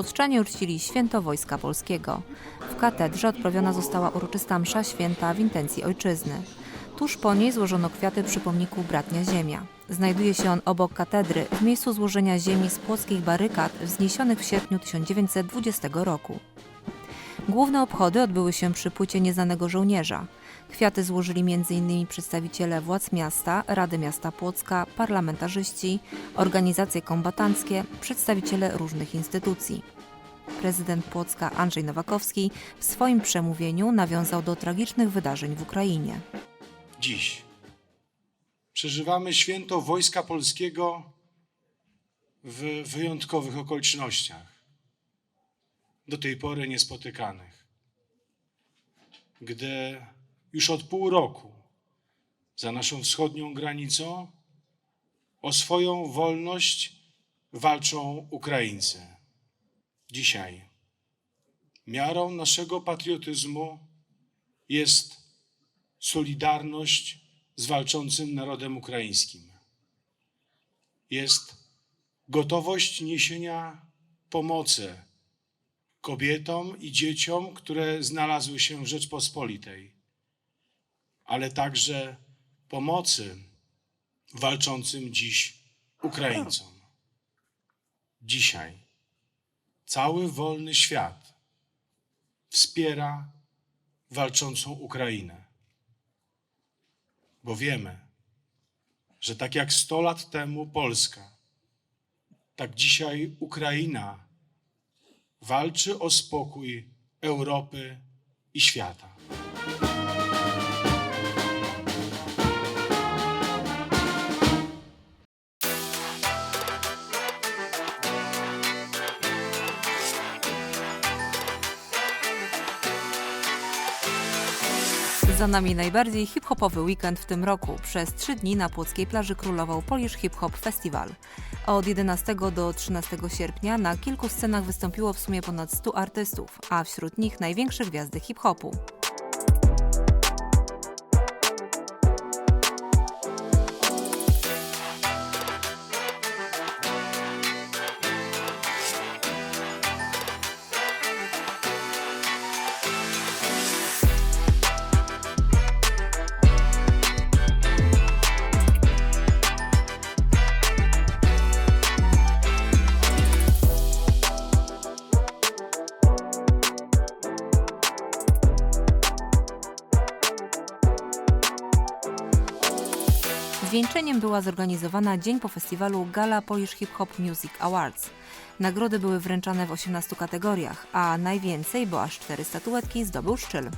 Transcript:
Płotrzanie uczcili święto Wojska Polskiego. W katedrze odprawiona została uroczysta msza święta w intencji ojczyzny. Tuż po niej złożono kwiaty przy pomniku Bratnia Ziemia. Znajduje się on obok katedry, w miejscu złożenia ziemi z płockich barykad wzniesionych w sierpniu 1920 roku. Główne obchody odbyły się przy płycie nieznanego żołnierza. Kwiaty złożyli m.in. przedstawiciele władz miasta, Rady Miasta Płocka, parlamentarzyści, organizacje kombatanckie, przedstawiciele różnych instytucji. Prezydent Płocka Andrzej Nowakowski w swoim przemówieniu nawiązał do tragicznych wydarzeń w Ukrainie. Dziś przeżywamy święto Wojska Polskiego w wyjątkowych okolicznościach, do tej pory niespotykanych. Gdy już od pół roku za naszą wschodnią granicą o swoją wolność walczą Ukraińcy. Dzisiaj miarą naszego patriotyzmu jest solidarność z walczącym narodem ukraińskim. Jest gotowość niesienia pomocy kobietom i dzieciom, które znalazły się w Rzeczpospolitej, ale także pomocy walczącym dziś Ukraińcom. Dzisiaj cały wolny świat wspiera walczącą Ukrainę bo wiemy, że tak jak 100 lat temu Polska, tak dzisiaj Ukraina walczy o spokój Europy i świata. Za nami najbardziej hip-hopowy weekend w tym roku. Przez trzy dni na Płockiej plaży królował Polish Hip Hop Festival. Od 11 do 13 sierpnia na kilku scenach wystąpiło w sumie ponad 100 artystów, a wśród nich największe gwiazdy hip-hopu. Zwieńczeniem była zorganizowana dzień po festiwalu Gala Polish Hip Hop Music Awards. Nagrody były wręczane w 18 kategoriach, a najwięcej, bo aż cztery statuetki, zdobył Szczyl.